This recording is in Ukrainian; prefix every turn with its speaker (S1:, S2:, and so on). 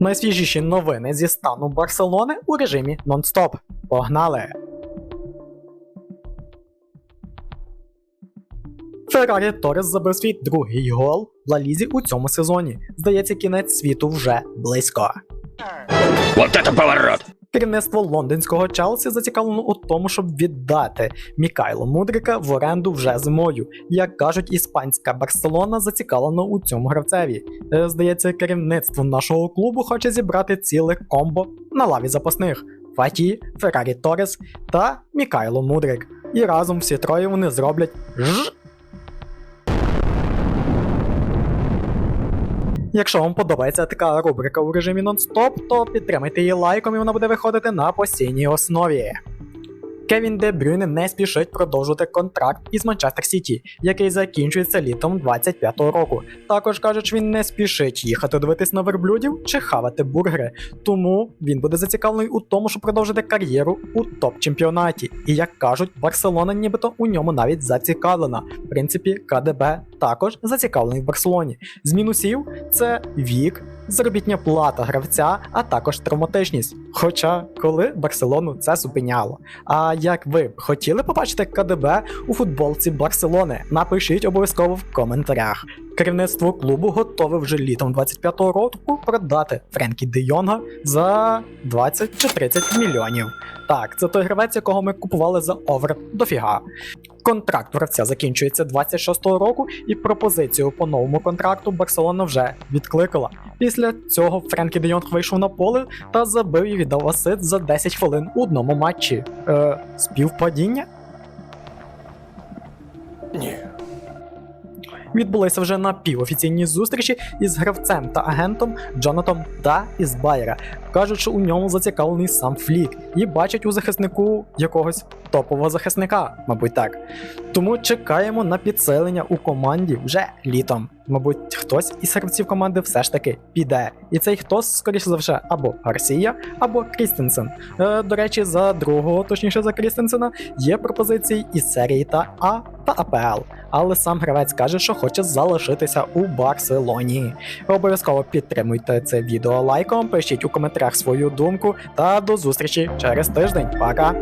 S1: Найсвіжіші новини зі стану Барселони у режимі нон-стоп. Погнали! Феррарі Торес забив свій другий гол в лалізі у цьому сезоні. Здається, кінець світу вже близько.
S2: Вот это поворот!
S1: Керівництво лондонського Челсі зацікавлено у тому, щоб віддати Мікайло Мудрика в оренду вже зимою. Як кажуть, іспанська Барселона зацікавлена у цьому гравцеві. Е, Здається, керівництво нашого клубу хоче зібрати ціле комбо на лаві запасних: Фаті, Феррарі Торрес та Мікайло Мудрик. І разом всі троє вони зроблять ж. Якщо вам подобається така рубрика у режимі нон-стоп, то підтримайте її лайком і вона буде виходити на постійній основі. Кевін Де Брюйне не спішить продовжувати контракт із Манчестер Сіті, який закінчується літом 25-го року. Також кажуть, він не спішить їхати дивитись на верблюдів чи хавати бургери, тому він буде зацікавлений у тому, щоб продовжити кар'єру у топ-чемпіонаті. І як кажуть, Барселона нібито у ньому навіть зацікавлена. В принципі, КДБ також зацікавлений в Барселоні. З мінусів це вік, заробітня плата гравця, а також травматичність. Хоча коли Барселону це зупиняло. А як ви б хотіли побачити КДБ у футболці Барселони? Напишіть обов'язково в коментарях. Керівництво клубу готове вже літом 25-го року продати Френкі Де Йонга за 20 чи 30 мільйонів. Так, це той гравець, якого ми купували за овер дофіга. Контракт гравця закінчується 26-го року, і пропозицію по новому контракту Барселона вже відкликала. Після цього Френкі Де Йонг вийшов на поле та забив і віддав асист за 10 хвилин у одному матчі. Е, співпадіння?
S2: Ні.
S1: Відбулися вже напівофіційні зустрічі із гравцем та агентом Джонатом та із Байера. Кажуть, що у ньому зацікавлений сам Флік і бачать у захиснику якогось топового захисника, мабуть так. Тому чекаємо на підсилення у команді вже літом. Мабуть, хтось із гравців команди все ж таки піде. І цей хтось, скоріше за все, або Гарсія, або Крістенсен. Е, до речі, за другого, точніше за Крістенсена, є пропозиції із серії та А та АПЛ. Але сам гравець каже, що хоче залишитися у Барселоні. Обов'язково підтримуйте це відео лайком, пишіть у коментарях свою думку та до зустрічі через тиждень. Пока!